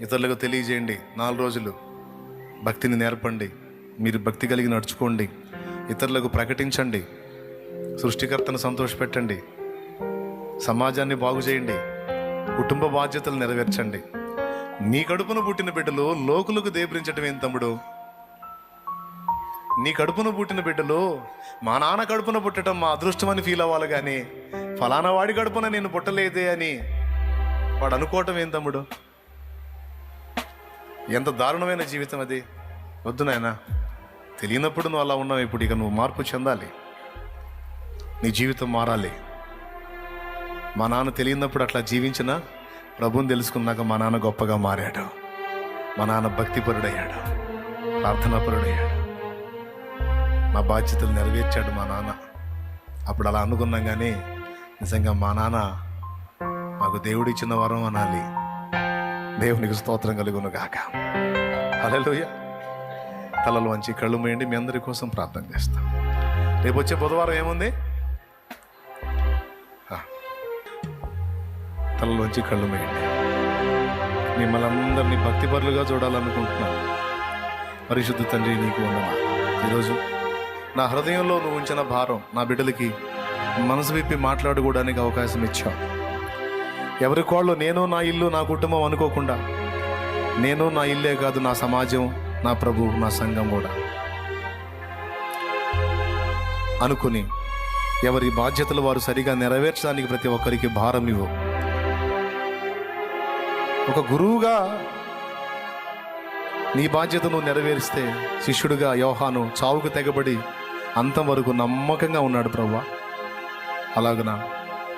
ఇతరులకు తెలియజేయండి. నాలుగు రోజులు భక్తిని నేర్పండి. మీరు భక్తి కలిగి నడుచుకోండి. ఇతరులకు ప్రకటించండి. సృష్టికర్తను సంతోషపెట్టండి. సమాజాన్ని బాగు చేయండి. కుటుంబ బాధ్యతలు నెరవేర్చండి. నీ కడుపున పుట్టిన బిడ్డలు లోకులకు దేపరించటం ఏం తమ్ముడు? నీ కడుపున పుట్టిన బిడ్డలు మా నాన్న కడుపున పుట్టడం మా అదృష్టం అని ఫీల్ అవ్వాలి కానీ ఫలానా వాడి కడుపున నేను పుట్టలేదే అని వాడు అనుకోవటం ఏం తమ్ముడు? ఎంత దారుణమైన జీవితం అది. వద్దు నాయనా తెలియనప్పుడు నువ్వు అలా ఉన్నావు ఇప్పుడు ఇక నువ్వు మార్పు చెందాలి. నీ జీవితం మారాలి. మా నాన్న తెలియనప్పుడు అట్లా జీవించిన ప్రభుని తెలుసుకున్నాక మా నాన్న గొప్పగా మారాడు. మా నాన్న భక్తిపరుడయ్యాడు. ప్రార్థనాపరుడయ్యాడు. మా బాధ్యతలు నెరవేర్చాడు మా నాన్న. అప్పుడు అలా అనుకున్నాం కానీ నిజంగా మా నాన్న మాకు దేవుడిచ్చిన వరం అనాలి. దేవునికి స్తోత్రం కలుగును గాక హలోయ తలలు వంచి కళ్ళు మూయండి మీ అందరి కోసం ప్రార్థన చేస్తాం. రేపు వచ్చే బుధవారం ఏముంది? తలలు వంచి కళ్ళు మూయండి. మిమ్మల్ని అందరినీ భక్తిపరులుగా చూడాలనుకుంటున్నాను పరిశుద్ధ తండ్రి నీకు వందనా ఈరోజు నా హృదయంలో నువ్వు ఉంచిన భారం నా బిడ్డలకి మనసు విప్పి మాట్లాడుకోవడానికి అవకాశం ఇచ్చావు. ఎవరి కోళ్ళు నేను నా ఇల్లు నా కుటుంబం అనుకోకుండా. నేను నా ఇల్లే కాదు నా సమాజం నా ప్రభు నా సంఘం కూడా. అనుకుని ఎవరి బాధ్యతలు వారు సరిగా నెరవేర్చడానికి ప్రతి ఒక్కరికి భారం ఇవ్వు. ఒక గురువుగా నీ బాధ్యతను నెరవేరిస్తే శిష్యుడిగా యోహాను చావుకు తెగబడి అంతం వరకు నమ్మకంగా ఉన్నాడు ప్రభు అలాగనా?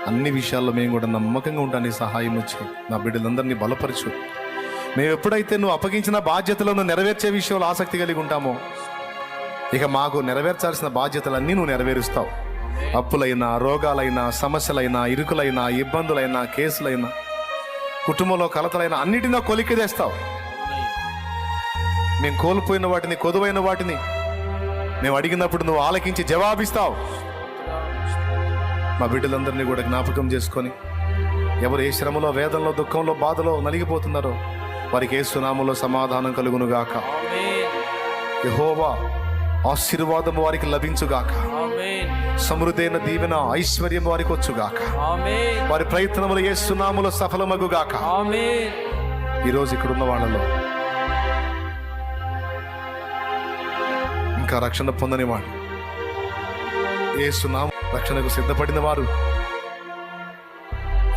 అన్ని విషయాల్లో మేము కూడా నమ్మకంగా ఉండడానికి సహాయం వచ్చి నా బిడ్డలందరినీ బలపరచు. మేము ఎప్పుడైతే నువ్వు అప్పగించిన బాధ్యతలను నెరవేర్చే విషయంలో ఆసక్తి కలిగి ఉంటామో ఇక మాకు నెరవేర్చాల్సిన బాధ్యతలన్నీ నువ్వు నెరవేరుస్తావు. అప్పులైనా రోగాలైనా సమస్యలైనా ఇరుకులైనా ఇబ్బందులైనా కేసులైనా కుటుంబంలో కలతలైనా అన్నిటినీ కొలిక్కి తెస్తావు మేము కోల్పోయిన వాటిని కొదువైన వాటిని మేము అడిగినప్పుడు నువ్వు ఆలకించి జవాబిస్తావు. మా బిడ్డలందరినీ కూడా జ్ఞాపకం చేసుకొని ఎవరు ఏ శ్రమలో వేదంలో దుఃఖంలో బాధలో నలిగిపోతున్నారో వారికి ఏ సునాములో సమాధానం కలుగునుగాక. యహోవా ఆశీర్వాదం వారికి లభించుగాక. సమృద్ధైన దీవెన ఐశ్వర్యం వారికి వచ్చుగాక. వారి ప్రయత్నములు ఏ సునాములో సఫలమగుగాక. ఈరోజు ఇక్కడ ఉన్న వాళ్ళలో ఇంకా రక్షణ పొందని వాడు ఏ సునామం రక్షణకు సిద్ధపడిన వారు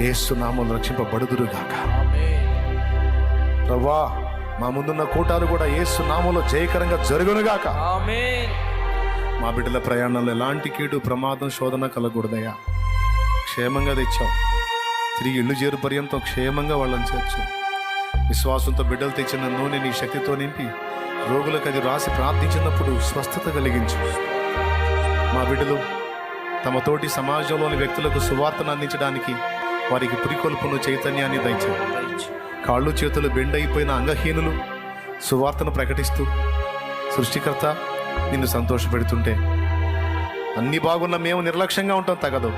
ఏ సునామం రక్షింపబడుదురుగాక. ప్రభా మా ముందున్న కూటాలు కూడా ఏ సునామంలో జయకరంగా జరుగునుగాక. మా బిడ్డల ప్రయాణంలో ఎలాంటి కీడు ప్రమాదం శోధన కలగకూడదయ్యా. క్షేమంగా తెచ్చాం. తిరిగి ఇల్లు చేరు పర్యంతం క్షేమంగా వాళ్ళని చేర్చు. విశ్వాసంతో బిడ్డలు తెచ్చిన నూనె నీ శక్తితో నింపి రోగులకు అది రాసి ప్రార్థించినప్పుడు స్వస్థత కలిగించు. మా బిడ్డలు తమ తోటి సమాజంలోని వ్యక్తులకు సువార్తను అందించడానికి వారికి పురికొల్పును చైతన్యాన్ని దయచారు కాళ్ళు చేతులు బెండైపోయిన అంగహీనులు సువార్తను ప్రకటిస్తూ సృష్టికర్త నిన్ను సంతోషపెడుతుంటే అన్ని బాగున్న మేము నిర్లక్ష్యంగా ఉంటాం తగదు.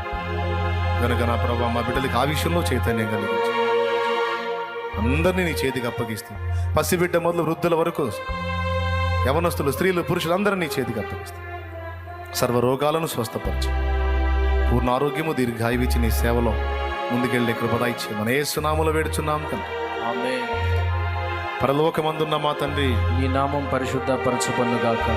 గనుక నా ప్రభావ మా బిడ్డలకి ఆ విషయంలో చైతన్యం కలిగించు. అందరినీ నీ చేతికి అప్పగిస్తూ పసిబిడ్డ మొదలు వృద్ధుల వరకు యవనస్తులు స్త్రీలు పురుషులందరినీ నీ చేతికి అప్పగిస్తూ సర్వ రోగాలను స్వస్థపరచు. పూర్ణ ఆరోగ్యము దీర్ఘాయువిచ్చి నీ సేవలో ముందుకెళ్ళే కృపద ఇచ్చి మన ఏ సునాములు వేడుచున్నాం తండ్రి పరలోకమందున్న మా తండ్రి నీ నామం పరిశుద్ధ పరచబడునుగాక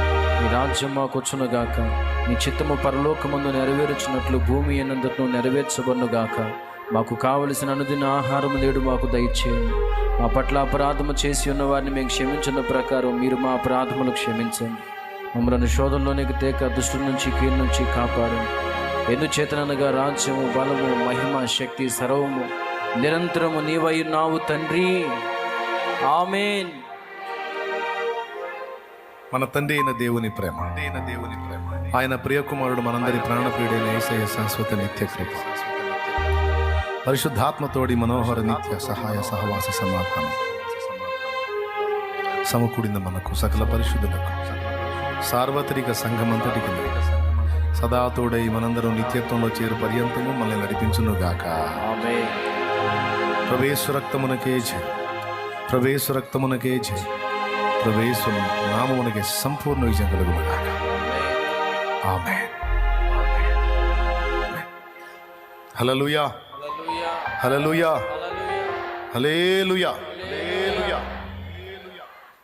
నీ రాజ్యం మాకొచ్చునుగాక. నీ చిత్తము పరలోకమందు నెరవేర్చినట్లు భూమి ఎన్నందుకు నెరవేర్చబడునుగాక మాకు కావలసిన అనుదిన ఆహారం నేడు మాకు దయచేయండి. మా పట్ల అపరాధము చేసి ఉన్న వారిని మేము క్షమించిన ప్రకారం మీరు మా అపరాధములు క్షమించండి. మమ్మల్ని శోధంలోనికి తేక దుష్టు నుంచి కీడు నుంచి కాపాడండి. ఎందుచేతనగా రాజ్యము బలము మహిమ శక్తి సర్వము నిరంతరము నీవయున్నావు తండ్రి. ఆమెన్. మన తండ్రి అయిన దేవుని ప్రేమ. అయిన దేవుని ప్రేమ ఆయన ప్రియకుమారుడు మనందరి ప్రాణప్రియుడైన ఏసయ శాశ్వత నిత్య కృప. పరిశుద్ధాత్మతోడి మనోహర నిత్య సహాయ సహవాస సమాధానం. సమకూడిన మనకు సకల పరిశుద్ధులకు సార్వత్రిక సంఘమంతటికి సదా తోడై మనందరం నిత్యత్వంలో చేరు పర్యంతము మనల్ని నడిపించునుగాక. ప్రవేశ రక్తమునకే జయ. ప్రవేశ రక్తమునకే జయ. ప్రవేశ నామమునకే సంపూర్ణ విజయం కలుగునుగాక. ఆమె హలలుయా హలలుయా హలేలుయా